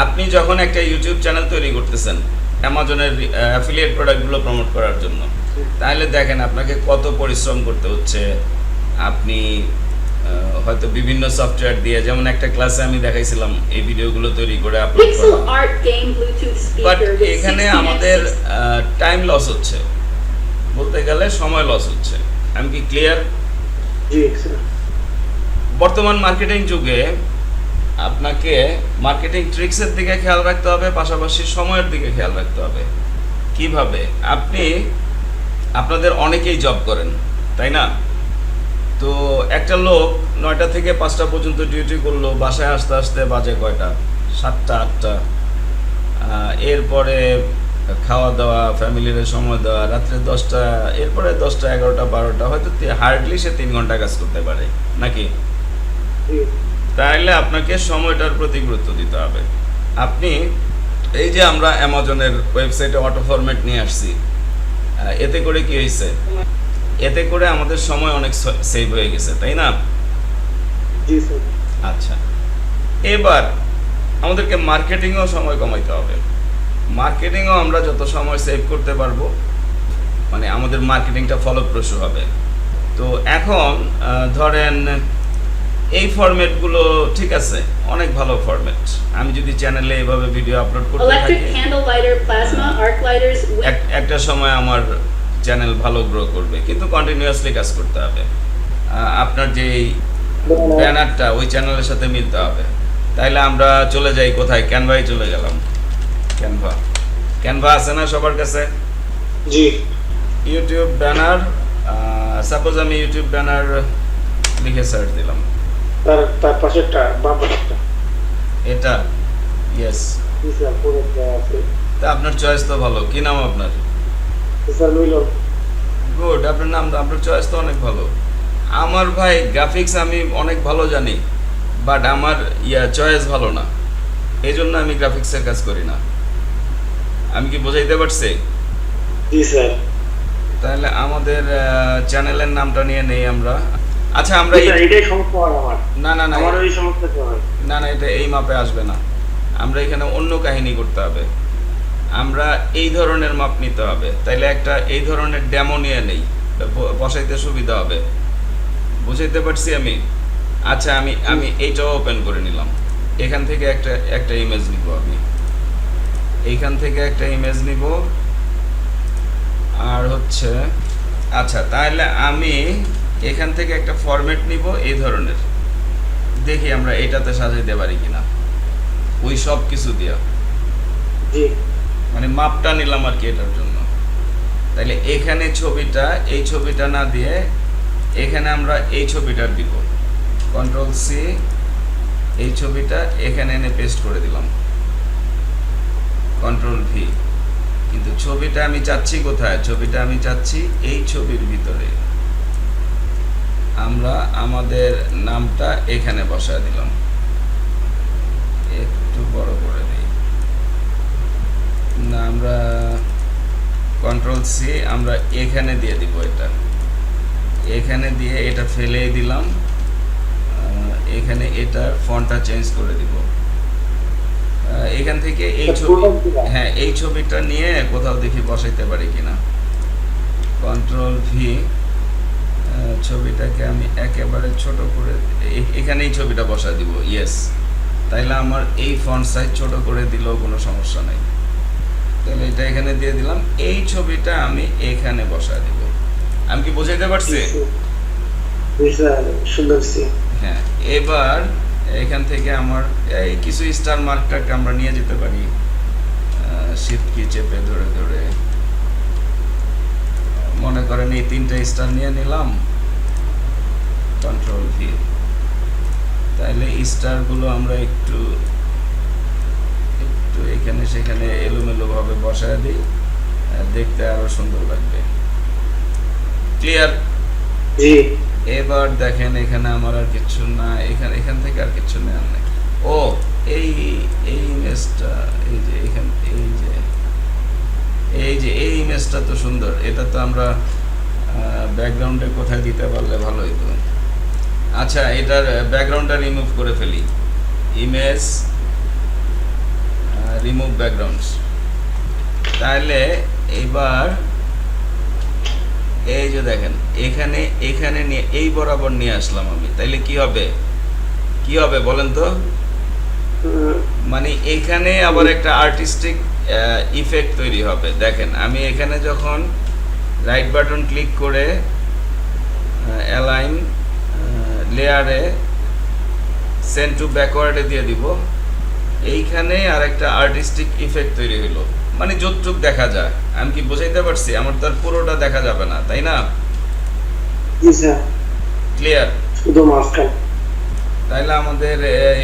আপনি যখন একটা ইউটিউব চ্যানেল তৈরি করতেছেন অ্যামাজনের অ্যাফিলিয়েট প্রোডাক্টগুলো প্রমোট করার জন্য তাহলে দেখেন আপনাকে কত পরিশ্রম করতে হচ্ছে। আপনি হয়তো বিভিন্ন সফটওয়্যার দিয়ে যেমন একটা ক্লাসে আমি দেখাইছিলাম এই ভিডিওগুলো তৈরি করে আপলোড বাট এখানে 16x আমাদের টাইম লস হচ্ছে। বলতে গেলে সময় লস হচ্ছে। আমি কি ক্লিয়ার বর্তমান মার্কেটিং যুগে আপনাকে মার্কেটিং ট্রিক্সের দিকে খেয়াল রাখতে হবে, পাশাপাশি সময়ের দিকে খেয়াল রাখতে হবে। কীভাবে? আপনি, আপনাদের অনেকেই জব করেন, তাই না? তো একটা লোক নয়টা থেকে পাঁচটা পর্যন্ত ডিউটি করল, বাসায় আসতে আসতে বাজে কয়টা? সাতটা, আটটা। এরপরে খাওয়া দাওয়া, ফ্যামিলির সময় দেওয়া, রাত্রে দশটা, এরপরে দশটা, এগারোটা, বারোটা, হয়তো হার্ডলি সে তিন ঘণ্টা কাজ করতে পারে, নাকি? তাহলে আপনাকে সময়টার প্রতি গুরুত্ব দিতে হবে। আপনি এই যে আমরা অ্যামাজনের ওয়েবসাইটে অটো ফরম্যাট নিয়ে আসছি এতে করে কি হয়েছে এতে করে আমাদের সময় অনেক সেভ হয়ে গেছে তাই না? আচ্ছা। এবার আমাদেরকে মার্কেটিংও সময় কমাইতে হবে। মার্কেটিংও আমরা যত সময় সেভ করতে পারব মানে আমাদের মার্কেটিংটা ফলপ্রসূ হবে। তো এখন ধরেন এই ফরম্যাটগুলো ঠিক আছে অনেক ভালো ফরম্যাট আমি যদি চ্যানেলে এইভাবে ভিডিও আপলোড করতে থাকি এক- একটা সময় আমার চ্যানেল ভালো গ্রো করবে কিন্তু কন্টিনিউয়াসলি কাজ করতে হবে। আপনার যে ব্যানারটা ওই চ্যানেলের সাথে মিলতে হবে। তাইলে আমরা চলে যাই কোথায়? ক্যানভাই চলে গেলাম। ক্যানভা ক্যানভা আছে না সবার কাছে? জি। ইউটিউব ব্যানার সাপোজ আমি ইউটিউব ব্যানার লিখে সার্চ দিলাম। তার তার পাশেরটা বাম পাশেরটা। এটা? ইয়েস স্যার পুরোটা আছে। তা আপনার চয়েস তো ভালো। কি নাম আপনার? স্যার মিলন। গুড আপনার নাম তো আপনার চয়েস তো অনেক ভালো। আমার ভাই গ্রাফিক্স আমি অনেক ভালো জানি বাট আমার ইয়া চয়েস ভালো না। এই জন্য আমি গ্রাফিক্সের কাজ করি না। আমি কি বোঝাইতে পারছি? জি স্যার। তাহলে আমাদের চ্যানেলের নামটা নিয়ে নেই আমরা। আচ্ছা আমরা এটাই সমস্যা হয় আমার। না না না আমার ওই সমস্যাটা হয় না না এটা এই মাপে আসবে না। আমরা এখানে অন্য কাহিনী করতে হবে। আমরা এই ধরনের মাপ নিতে হবে। তাইলে একটা এই ধরনের ডেমো নিয়ে নেই বসাইতে সুবিধা হবে। বুঝাইতে পারছি আমি? আচ্ছা আমি আমি এইটাও ওপেন করে নিলাম। এখান থেকে একটা একটা ইমেজ নিব আমি। এইখান থেকে একটা ইমেজ নিব। আর হচ্ছে আচ্ছা তাহলে আমি এখান থেকে একটা ফরম্যাট নিব এই ধরনের। দেখি আমরা এটাতে সাজাইতে পারি কিনা। ওই সব কিছু দিয়া। মানে মাপটা নিলাম আর কি এটার জন্য। তাহলে এখানে ছবিটা এই ছবিটা না দিয়ে এখানে আমরা এই ছবিটা দিব। কন্ট্রোল সি এই ছবিটা এখানে এনে পেস্ট করে দিলাম। কন্ট্রোল ভি কিন্তু ছবিটা আমি চাচ্ছি কোথায়? ছবিটা আমি চাচ্ছি এই ছবির ভিতরে। আমরা আমাদের নামটা এখানে বসায় দিলাম। একটু বড় করে দিই। না আমরা কন্ট্রোল সি আমরা এখানে দিয়ে দিব এটা। এখানে দিয়ে এটা ফেলেই দিলাম। এখানে এটার ফন্টটা চেঞ্জ করে দিব। এখান থেকে এই ছবি হ্যাঁ এই ছবিটা নিয়ে কোথাও দেখি বসাইতে পারি কিনা। কন্ট্রোল ভি ছবিটাকে আমি একেবারে ছোট করে এখানেই ছবিটা বসা দিব ইয়েস তাইলে আমার এই ফন্ট সাইজ ছোট করে দিলেও কোনো সমস্যা নাই। তাহলে এটা এখানে দিয়ে দিলাম এই ছবিটা আমি এখানে বসা দিব। আমি কি বোঝাইতে পারছি? হ্যাঁ এবার এখান থেকে আমার এই কিছু স্টার মার্কটাকে আমরা নিয়ে যেতে পারি। শীত কি চেপে ধরে ধরে। মনে করেন এই তিনটা স্টার নিয়ে নিলাম। কন্ট্রোল ভি তাহলে স্টারগুলো আমরা একটু একটু এখানে সেখানে এলোমেলো ভাবে বসায় দিই দেখতে আরও সুন্দর লাগবে। ক্লিয়ার এবার দেখেন এখানে আমার আর কিছু না এখানে এখান থেকে আর কিছু নাই। ও এই এই ইমেজটা এই যে এখান এই যে এই যে এই ইমেজটা তো সুন্দর। এটা তো আমরা ব্যাকগ্রাউন্ডে কোথায় দিতে পারলে ভালো হইতো। আচ্ছা এটার ব্যাকগ্রাউন্ডটা রিমুভ করে ফেলি। ইমেজ রিমুভ ব্যাকগ্রাউন্ডস তাহলে এবার, এই যে দেখেন, এখানে এখানে নিয়ে, এই বরাবর নিয়ে আসলাম আমি। তাইলে কি হবে? কি হবে বলেন তো? মানে এখানে আবার একটা আর্টিস্টিক ইফেক্ট তৈরি হবে। দেখেন, আমি এখানে যখন রাইট বাটন ক্লিক করে অ্যালাইন লেয়ারে সেন্ড টু ব্যাকওয়ার্ডে দিয়ে দিব। এইখানে আর একটা আর্টিস্টিক ইফেক্ট তৈরি হলো মানে যতটুক দেখা যায়। আমি কি বোঝাইতে পারছি? আমার তো আর পুরোটা দেখা যাবে না তাই না? ক্লিয়ার শুধু তাইলে আমাদের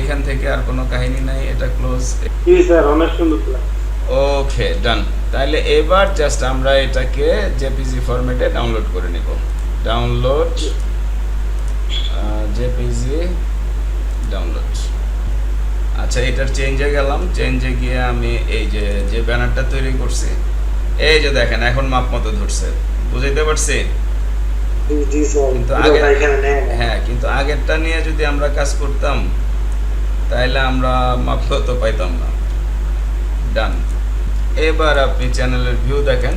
এখান থেকে আর কোনো কাহিনী নাই এটা ক্লোজ স্যার অনেক সুন্দর ওকে ডান তাহলে এবার জাস্ট আমরা এটাকে জেপিজি ফরম্যাটে ডাউনলোড করে নিব। ডাউনলোড জেপিজি ডাউনলোড আচ্ছা এটার চেঞ্জে গেলাম। চেঞ্জে গিয়ে আমি এই যে যে ব্যানারটা তৈরি করছি এই যে দেখেন এখন মাপ মতো ধরছে। বুঝাইতে পারছি? কিন্তু আগে। হ্যাঁ কিন্তু আগেরটা নিয়ে যদি আমরা কাজ করতাম তাহলে আমরা মাপ তো পাইতাম না। ডান এবার আপনি চ্যানেলের ভিউ দেখেন।